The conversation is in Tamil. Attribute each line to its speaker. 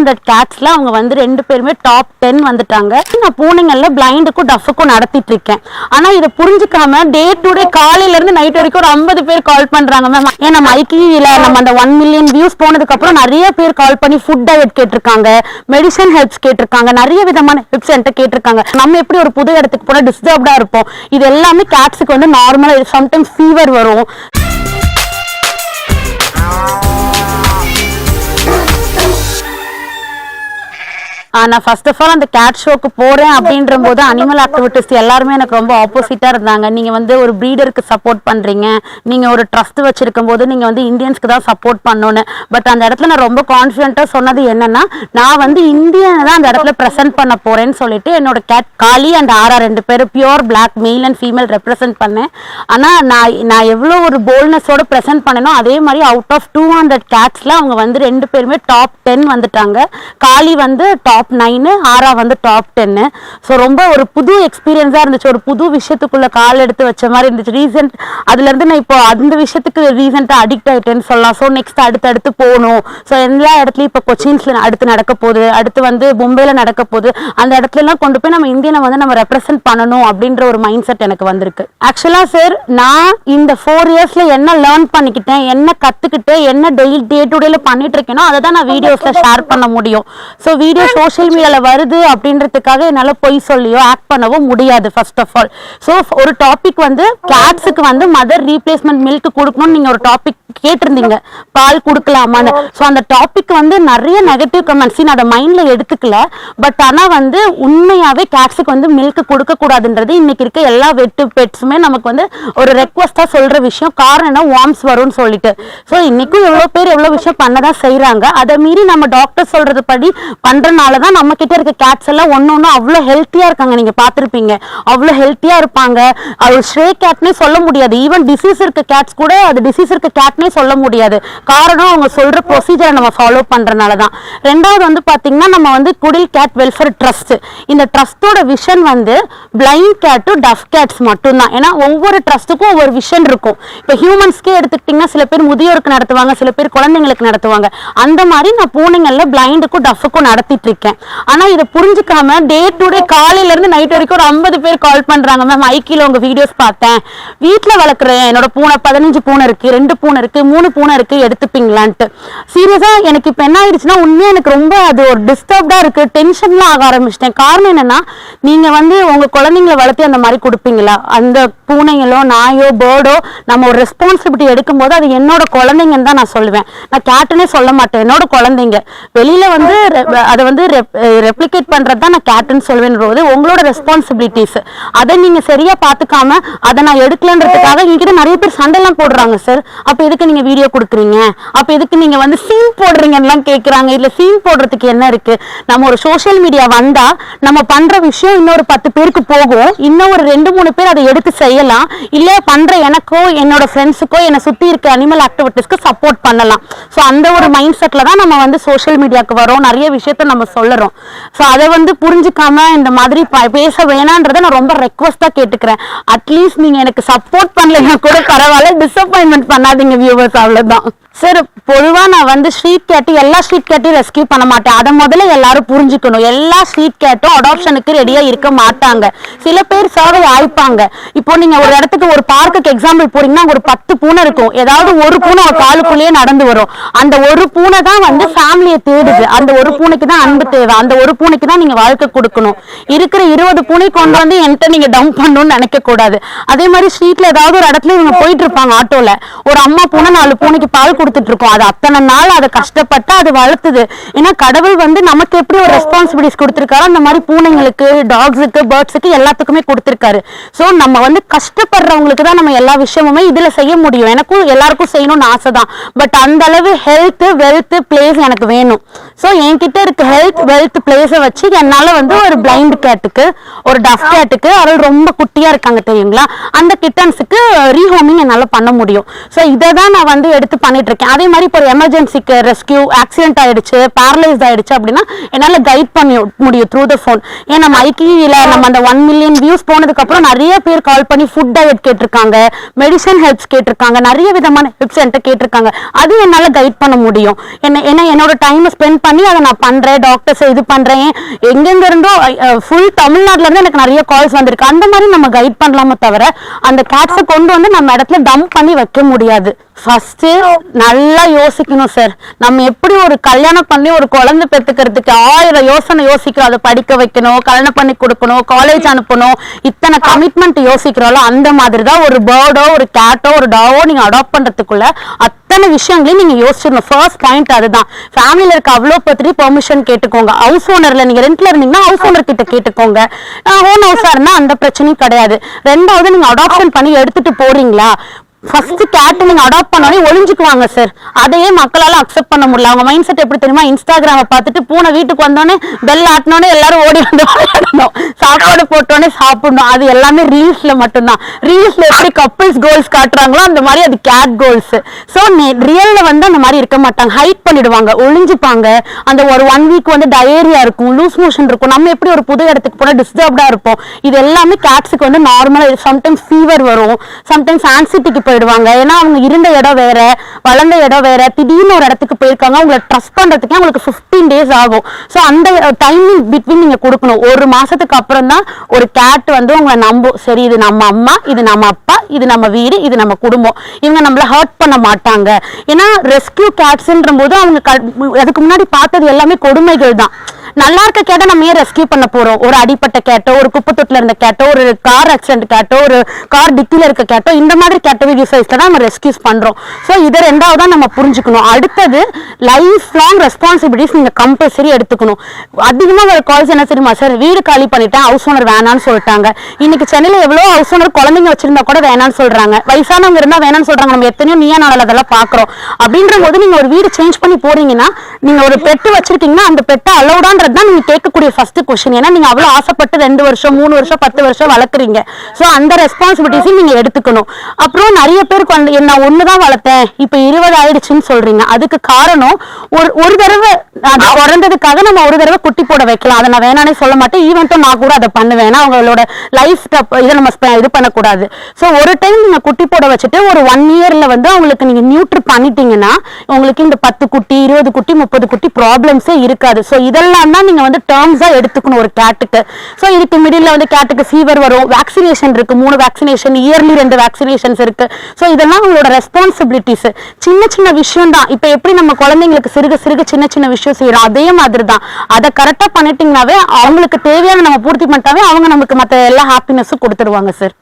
Speaker 1: ஹண்ட்ரட் கேட்ஸ்ல அவங்க வந்து ரெண்டு பேருமே டாப் டென் வந்துட்டாங்க. நான் பூனைங்கள்ல பிளைண்டுக்கும் டஃபுக்கும் நடத்திட்டு இருக்கேன். ஆனா இதை புரிஞ்சுக்காம டே டு டே காலையில இருந்து நைட் வரைக்கும் ஒரு ஐம்பது பேர் கால் பண்றாங்க மேம் ஏன்னா மைக்கில நம்ம அந்த ஒன் மில்லியன் வியூஸ் போனதுக்கு அப்புறம் நிறைய பேர் கால் பண்ணி ஃபுட் டயட் கேட்டிருக்காங்க மெடிசன் ஹெல்ப்ஸ் கேட்டிருக்காங்க நிறைய விதமான ஹெல்ப்ஸ் என்கிட்ட கேட்டிருக்காங்க. நம்ம எப்படி ஒரு புது இடத்துக்கு போனா டிஸ்டர்ப்டா இருப்போம். இது எல்லாமே கேட்ஸுக்கு வந்து நார்மலா சம்டைம்ஸ் ஃபீவர் வரும். நான் ஃபர்ஸ்ட் ஆஃப் ஆல் அந்த கேட் ஷோக்கு போறேன் அப்படின்ற போது அனிமல் ஆக்டிவிட்டிஸ் எல்லாருமே எனக்கு ரொம்ப ஆப்போசிட்டா இருந்தாங்க. நீங்க வந்து ஒரு ப்ரீடருக்கு சப்போர்ட் பண்றீங்க. நீங்க ஒரு ட்ரஸ்ட் வச்சிருக்கும் போது நீங்க வந்து இந்தியன்ஸ்க்கு தான் சப்போர்ட் பண்ணணும்னு. பட் அந்த இடத்துல நான் ரொம்ப கான்ஃபிடென்ட்டா சொன்னது என்னன்னா நான் வந்து இந்தியனை தான் அந்த இடத்துல ப்ரெசென்ட் பண்ண போறேன்னு சொல்லிட்டு என்னோட கேட் காளி அண்ட் ஆரா ரெண்டு பேரும் pure black male and female represent பண்ணேன். ஆனா நான் நான் எவ்வளோ ஒரு போல்னஸோட ப்ரெசென்ட் பண்ணனோ அதே மாதிரி அவுட் ஆஃப் டூ ஹண்ட்ரட் கேட்ஸ்ல அவங்க வந்து ரெண்டு பேருமே டாப் டென் வந்துட்டாங்க. காளி வந்து டாப் நைனு ஆரா வந்து டாப் டென்னு ஸோ ரொம்ப ஒரு புது எக்ஸ்பீரியன்ஸாக இருந்துச்சு. ஒரு புது விஷயத்துக்குள்ள கால் எடுத்து வச்ச மாதிரி இருந்துச்சு. ரீசெண்ட் அதுலேருந்து நான் இப்போ அந்த விஷயத்துக்கு ரீசெண்டாக அடிக்ட் ஆகிட்டேன்னு சொல்லலாம். ஸோ நெக்ஸ்ட் அடுத்தடுத்து போகணும். ஸோ எல்லா இடத்துலையும் இப்போ கொச்சின்ஸில் அடுத்து நடக்க போகுது. அடுத்து வந்து மும்பையில் நடக்க போகுது. அந்த இடத்துலலாம் கொண்டு போய் நம்ம இந்தியனை வந்து நம்ம ரெப்ரசென்ட் பண்ணணும் அப்படின்ற ஒரு மைண்ட் செட் எனக்கு வந்திருக்கு. ஆக்சுவலாக சார் நான் இந்த ஃபோர் இயர்ஸில் என்ன லேர்ன் பண்ணிக்கிட்டேன் என்ன கற்றுக்கிட்டேன் என்ன டெய்லி டே டு டேல பண்ணிட்டு இருக்கேனோ அதை தான் நான் வீடியோஸில் ஷேர் பண்ண முடியும். ஸோ வீடியோ சோஷியல் மீடியாவில் வருது அப்படின்றதுக்காக என்னால் பொய் சொல்லியோ ஆக்ட் பண்ணவோ முடியாது ஃபர்ஸ்ட் ஆஃப் ஆல் ஸோ ஒரு டாபிக் வந்து கேட்ஸுக்கு வந்து மதர் ரீப்ளேஸ்மெண்ட் மில்க் கொடுக்கணும்னு நீங்கள் ஒரு டாபிக் கேட்டிருந்தீங்க. பால் கொடுக்கலாமான்னு. ஸோ அந்த டாபிக் வந்து நிறைய நெகட்டிவ் கமெண்ட்ஸ் நான் அதை மைண்டில் எடுத்துக்கல. பட் ஆனால் வந்து உண்மையாகவே கேட்ஸுக்கு வந்து மில்க் கொடுக்கக்கூடாதுன்றது இன்னைக்கு இருக்க எல்லா வெட்டு பெட்ஸுமே நமக்கு வந்து ஒரு ரெக்வஸ்ட்டாக சொல்கிற விஷயம். காரணம் என்ன? வார்ம்ஸ் வரும்னு சொல்லிட்டு. ஸோ இன்னைக்கும் எவ்வளோ பேர் எவ்வளோ விஷயம் பண்ண தான் செய்கிறாங்க அதை மீறி நம்ம டாக்டர் சொல்கிறது படி பண்ணுறனால தான் நம்ம கிட்ட இருக்க கேட்ஸ் எல்லாம் ஒன்று ஒன்று அவ்வளோ ஹெல்த்தியாக இருக்காங்க. நீங்கள் பார்த்துருப்பீங்க. அவ்வளோ ஹெல்த்தியாக இருப்பாங்க. அது ஸ்ட்ரே கேட்னே சொல்ல முடியாது. ஈவன் டிசீஸ் இருக்க கேட்ஸ் கூட அது டிசீஸ் இருக்க கேட்னே சொல்ல முடியாது. காரணம் அவங்க சொல்கிற ப்ரொசீஜரை நம்ம ஃபாலோ பண்ணுறனால தான். ரெண்டாவது வந்து பார்த்தீங்கன்னா நம்ம வந்து குடில் கேட் வெல்ஃபேர் ட்ரஸ்ட் இந்த ட்ரஸ்டோட விஷன் வந்து blind cat to deaf cats மட்டும்தான். ஏன்னா ஒவ்வொரு ட்ரஸ்ட்டுக்கும் ஒவ்வொரு விஷன் இருக்கும். இப்போ ஹியூமன்ஸ்க்கே எடுத்துக்கிட்டிங்கன்னா சில பேர் முதியோருக்கு நடத்துவாங்க சில பேர் குழந்தைங்களுக்கு நடத்துவாங்க. அந்த மாதிரி நான் பூனைங்களில் பிளைண்டுக்கும் டஃபுக்கும் நடத்திட்டு இருக்கேன். ஆனா இதை புரிஞ்சுக்காம டே டு டே காலையில இருந்து நைட் வரைக்கும் ஒரு ஐம்பது பேர் கால் பண்றாங்க. மேம் ஐக்கியில உங்க வீடியோஸ் பார்த்தேன். வீட்டுல வளர்க்குறேன். என்னோட பூனை பதினஞ்சு பூனை இருக்கு ரெண்டு பூனை இருக்கு மூணு பூனை இருக்கு எடுத்துப்பீங்களான்ட்டு. சீரியஸா எனக்கு இப்ப என்ன ஆயிடுச்சுன்னா உண்மையா எனக்கு ரொம்ப அது ஒரு டிஸ்டர்ப்டா இருக்கு. டென்ஷன்லாம் ஆக ஆரம்பிச்சிட்டேன். காரணம் என்னன்னா நீங்க வந்து உங்க குழந்தைங்களை வளர்த்து அந்த மாதிரி கொடுப்பீங்களா? அந்த பூனைங்களோ நாயோ பேர்டோ நம்ம ஒரு ரெஸ்பான்சிபிலிட்டி எடுக்கும்போது அது என்னோட குழந்தைங்கன்னு தான் நான் சொல்லுவேன். நான் கேட்டனே சொல்ல மாட்டேன். என்னோட குழந்தைங்க. வெளியில வந்து அதை வந்து ரெப்ளிகேட் பண்றது தான் நான் கேட்டுன்னு சொல்வேன் போது உங்களோட ரெஸ்பான்சிபிலிட்டிஸ் அதை நீங்க சரியா பாத்துக்காம அதை நான் எடுக்கலன்றதுக்காக என்கிட்ட நிறைய பேர் சண்டைலாம் போடுறாங்க சார் அப்ப எதுக்கு நீங்க வீடியோ கொடுக்குறீங்க? அப்ப எதுக்கு நீங்க வந்து சீன் போடுறீங்கலாம் கேக்குறாங்க. இல்ல சீன் போடுறதுக்கு என்ன இருக்கு? நம்ம ஒரு சோஷியல் மீடியா வந்தா நம்ம பண்ற விஷயம் இன்னொரு பத்து பேருக்கு போகும். இன்னும் ஒரு ரெண்டு மூணு பேர் அதை எடுத்து செய்யலாம். இல்ல பண்ற எனக்கோ என்னோட ஃப்ரெண்ட்ஸுக்கோ என்னை சுத்தி இருக்க அனிமல் ஆக்டிவிட்டிஸ்க்கு சப்போர்ட் பண்ணலாம். ஸோ அந்த ஒரு மைண்ட் செட்ல தான் நம்ம வந்து சோஷியல் மீடியாவுக்கு வரோம். நிறைய விஷயத்த நம்ம சொல்லறோம் ஸோ அதை வந்து புரிஞ்சுக்காம இந்த மாதிரி பேச வேணான்றதை நான் ரொம்ப ரெக்வஸ்டாக கேட்டுக்கிறேன். அட்லீஸ்ட் நீங்க எனக்கு சப்போர்ட் பண்ணலைன்னா கூட பரவாயில்ல டிசப்பாயின்மெண்ட் பண்ணாதீங்க வியூவர்ஸ் அவ்வளவுதான். சார் பொதுவாக நான் வந்து ஸ்ட்ரீட் கேட்டு எல்லா ஸ்ட்ரீட் கேட்டையும் ரெஸ்கியூ பண்ண மாட்டேன். அதை முதல்ல எல்லாரும் புரிஞ்சுக்கணும். எல்லா ஸ்ட்ரீட் கேட்டும் அடாப்ஷனுக்கு ரெடியாக இருக்க மாட்டாங்க. சில பேர் சர்வை ஆயிப்பாங்க இப்போ நீங்கள் ஒரு இடத்துக்கு ஒரு பார்க்குக்கு எக்ஸாம்பிள் போறீங்கன்னா ஒரு பத்து பூனை இருக்கும். ஏதாவது ஒரு பூனை ஒரு காலுக்குள்ளேயே நடந்து வரும். அந்த ஒரு பூனை தான் வந்து ஃபேமிலியை தேடுது. அந்த ஒரு பூனைக்கு தான் அன்பு தேவை. அந்த ஒரு பூனைக்கு தான் நீங்கள் வாழ்க்கை கொடுக்கணும். இருக்கிற இருபது பூனை கொண்டு வந்து என்கிட்ட நீங்கள் டம்ப் பண்ணணும்னு நினைக்க கூடாது. அதே மாதிரி ஸ்ட்ரீட்டில் ஏதாவது ஒரு இடத்துல இவங்க போயிட்டு இருப்பாங்க ஆட்டோவில் ஒரு அம்மா பூனை நாலு பூனைக்கு பால் கொடுத்துட்டு இருக்கோம் அது அத்தனை நாள் அதை கஷ்டப்பட்டு அது வளர்த்துது. ஏன்னா கடவுள் வந்து நமக்கு எப்படி ஒரு ரெஸ்பான்சிபிலிட்டிஸ் கொடுத்துருக்காரோ அந்த மாதிரி பூனைங்களுக்கு டாக்ஸுக்கு பேர்ட்ஸுக்கு எல்லாத்துக்குமே கொடுத்துருக்காரு. ஸோ நம்ம வந்து கஷ்டப்படுறவங்களுக்கு தான் நம்ம எல்லா விஷயமுமே இதுல செய்ய முடியும். எனக்கும் எல்லாருக்கும் செய்யணும்னு ஆசை தான் பட் அந்த அளவு ஹெல்த் வெல்த் பிளேஸ் எனக்கு வேணும். சோ என்கிட்ட இருக்க ஹெல்த் வெல்த் பிளேஸை வச்சு என்னால வந்து ஒரு பிளைண்ட் கேட்டுக்கு ஒரு டஃப் கேட்டுக்கு அவள் ரொம்ப குட்டியா இருக்காங்க தெரியுங்களா? அந்த கிட்டன்ஸுக்கு ரீஹோமிங் என்னால பண்ண முடியும். சோ இதை தான் நான் வந்து எடுத்து பண்ணிட்டு இருக்கேன். அதே மாதிரி இப்போ ஒரு எமர்ஜென்சிக்கு ரெஸ்கியூ ஆக்சிடென்ட் ஆயிடுச்சு பேரலைஸ் ஆயிடுச்சு அப்படின்னா என்னால கைட் பண்ணி முடியும் த்ரூ த ஃபோன் ஏன்னா மைக்கில நம்ம அந்த ஒன் மில்லியன் வியூஸ் போனதுக்கு அப்புறம் நிறைய பேர் கால் பண்ணி ஃபுட் டயட் கேட்டிருக்காங்க மெடிசன் ஹெல்ப்ஸ் கேட்டிருக்காங்க நிறைய விதமான ஹெல்ப்ஸ் என்கிட்ட கேட்டிருக்காங்க. அது என்னால கைட் பண்ண முடியும். என்ன ஏன்னா என்னோட டைமை ஸ்பெண்ட் பண்ணி அதை நான் பண்றேன் டாக்டர்ஸ் இது பண்றேன். எங்கெங்க இருந்தோ ஃபுல் தமிழ்நாட்டுல இருந்து எனக்கு நிறைய கால்ஸ் வந்திருக்கு. அந்த மாதிரி நம்ம கைட் பண்ணலாமே தவிர அந்த கேட்ஸை கொண்டு வந்து நம்ம இடத்துல டம்ப் பண்ணி வைக்க முடியாது. ஃபஸ்ட்டு நல்லா யோசிக்கணும் சார் நம்ம எப்படி ஒரு கல்யாணம் பண்ணி ஒரு குழந்தை பெற்றுக்கிறதுக்கு ஆயிரம் யோசனை யோசிக்கிறோம். அதை படிக்க வைக்கணும் கல்யாணம் பண்ணி கொடுக்கணும் காலேஜ் அனுப்பணும். இத்தனை கமிட்மெண்ட் யோசிக்கிறோம்ல அந்த மாதிரி தான் ஒரு பேர்டோ ஒரு கேட்டோ ஒரு டாவோ நீங்கள் அடாப்ட் பண்ணுறதுக்குள்ள அத்தனை விஷயங்களையும் நீங்கள் யோசிச்சிடணும். ஃபர்ஸ்ட் பாயிண்ட் அதுதான். ஃபேமிலியில் இருக்க அவ்வளோ பற்றி பெர்மிஷன் கேட்டுக்கோங்க. ஹவுஸ் ஓனரில் நீங்கள் ரெண்டில் இருந்தீங்கன்னா ஹவுஸ் ஓனர் கிட்ட கேட்டுக்கோங்க. ஹோம் ஹவுஸாக இருந்தால் அந்த பிரச்சனையும் கிடையாது. ரெண்டாவது நீங்கள் அடாப்ஷன் பண்ணி எடுத்துகிட்டு போகிறீங்களா ஃபர்ஸ்ட் கேட்டு நீங்க அடாப்ட் பண்ணோடனே ஒளிஞ்சுக்குவாங்க சார் அதையே மக்களால அக்செப்ட் பண்ண முடியல. அவங்க மைண்ட் செட் எப்படி தெரியுமா? இன்ஸ்டாகிராம பார்த்துட்டு பூனை வீட்டுக்கு வந்தோடனே பெல் ஆட்டினோடனே எல்லாரும் ஓடி வந்து விளையாடணும். சாப்பாடு போட்டோடனே சாப்பிடணும். அது எல்லாமே ரீல்ஸ்ல மட்டும்தான். ரீல்ஸ்ல எப்படி கப்பிள்ஸ் கோல்ஸ் காட்டுறாங்களோ அந்த மாதிரி அது கேட் கோல்ஸ் ஸோ ரியல்ல வந்து அந்த மாதிரி இருக்க மாட்டாங்க. ஹைட் பண்ணிடுவாங்க. ஒளிஞ்சுப்பாங்க. அந்த ஒரு ஒன் வீக் வந்து டயரியா இருக்கும். லூஸ் மோஷன் இருக்கும். நம்ம எப்படி ஒரு புது இடத்துக்கு போனா டிஸ்டர்ப்டா இருப்போம். இது எல்லாமே கேட்ஸுக்கு வந்து நார்மலா சம்டைம்ஸ் ஃபீவர் வரும். சம்டைம்ஸ் ஆன்சிட்டிக்கு போயிடுவாங்க. ஏன்னா அவங்க இருந்த இடம் வேற வளர்ந்த இடம் வேற. திடீர்னு ஒரு இடத்துக்கு போயிருக்காங்க. அவங்கள ட்ரஸ்ட் பண்றதுக்கே அவங்களுக்கு 15 டேஸ் ஆகும். ஸோ அந்த டைமிங் பிட்வீன் நீங்க கொடுக்கணும். ஒரு மாசத்துக்கு அப்புறம் தான் ஒரு கேட் வந்து உங்களை நம்பும். சரி இது நம்ம அம்மா இது நம்ம அப்பா இது நம்ம வீடு இது நம்ம குடும்பம். இவங்க நம்மள ஹர்ட் பண்ண மாட்டாங்க. ஏன்னா ரெஸ்கியூ கேட்ஸ்ன்ற போது அவங்க க- அதுக்கு முன்னாடி பார்த்தது எல்லாமே கொடுமைகள் தான் நல்லா இருக்க கேட்டை நம்ம ஏன் ரெஸ்கியூ பண்ண போறோம்? ஒரு அடிப்பட்ட கேட்டோ ஒரு குப்பை தொட்டில இருந்த கேட்டோ ஒரு கார் ஆக்சிடென்ட் கேட்டோ ஒரு கார் டிக்கில இருக்க கேட்டோ இந்த மாதிரி கேட்டகரி சைஸ்ல தான் நம்ம ரெஸ்கியூஸ் பண்றோம். ஸோ இதை ரெண்டாவதா நம்ம புரிஞ்சுக்கணும். அடுத்தது லைஃப் லாங் ரெஸ்பான்சிபிலிட்டிஸ் நீங்க கம்பல்சரி எடுத்துக்கணும். அதிகமா ஒரு கால்ஸ் என்ன தெரியுமா சார் வீடு காலி பண்ணிட்டேன் ஹவுஸ் ஓனர் வேணாம்னு சொல்லிட்டாங்க. இன்னைக்கு சென்னையில எவ்வளவு ஹவுஸ் ஓனர் குழந்தைங்க வச்சிருந்தா கூட வேணாம்னு சொல்றாங்க. வயசானவங்க இருந்தா வேணாம்னு சொல்றாங்க. நம்ம எத்தனையோ நீயா நாளில் அதெல்லாம் பாக்குறோம். அப்படின்ற போது நீங்க ஒரு வீடு சேஞ்ச் பண்ணி போறீங்கன்னா நீங்க ஒரு பெட்டு வச்சிருக்கீங்கன்னா அந்த பெட்டை அப்படின்றது தான் நீங்க கேட்கக்கூடிய ஃபர்ஸ்ட் கொஸ்டின் ஏன்னா நீங்க அவ்வளவு ஆசைப்பட்டு ரெண்டு வருஷம் மூணு வருஷம் பத்து வருஷம் வளர்க்குறீங்க. ஸோ அந்த ரெஸ்பான்சிபிலிட்டிஸையும் நீங்க எடுத்துக்கணும். அப்புறம் நிறைய பேருக்கு வந்து என்ன ஒண்ணுதான் வளர்த்தேன். இப்ப இருபது ஆயிடுச்சுன்னு சொல்றீங்க. அதுக்கு காரணம் ஒரு ஒரு தடவை அது பிறந்ததுக்காக நம்ம ஒரு தடவை குட்டி போட வைக்கலாம். அதை நான் வேணானே சொல்ல மாட்டேன். ஈவெண்ட்டும் நான் கூட அதை பண்ணுவேன். அவங்களோட லைஃப் இதை நம்ம இது பண்ணக்கூடாது. ஸோ ஒரு டைம் நீங்க குட்டி போட வச்சுட்டு ஒரு ஒன் இயர்ல வந்து அவங்களுக்கு நீங்க நியூட்ரு பண்ணிட்டீங்கன்னா உங்களுக்கு இந்த பத்து குட்டி இருபது குட்டி முப்பது குட்டி ப்ராப்ளம்ஸே இருக்காது. ஸோ இதெல்லாம் தான் நீங்க வந்து டேர்ம்ஸா எடுத்துக்கணும் ஒரு கேட்டுக்கு ஸோ இதுக்கு மிடில் வந்து கேட்டுக்கு ஃபீவர் வரும். வேக்சினேஷன் இருக்கு. மூணு வேக்சினேஷன் இயர்லி ரெண்டு வேக்சினேஷன்ஸ் இருக்கு. ஸோ இதெல்லாம் உங்களோட ரெஸ்பான்சிபிலிட்டிஸ் சின்ன சின்ன விஷயம் தான். இப்போ எப்படி நம்ம குழந்தைங்களுக்கு சிறுக சிறுக சின்ன சின்ன விஷயம் செய்யறோம். அதே மாதிரி தான் அதை கரெக்டா பண்ணிட்டீங்கன்னாவே அவங்களுக்கு தேவையான நம்ம பூர்த்தி பண்ணிட்டாவே அவங்க நமக்கு மற்ற எல்லா ஹாப்பினஸும் கொடுத்துருவாங்க சார்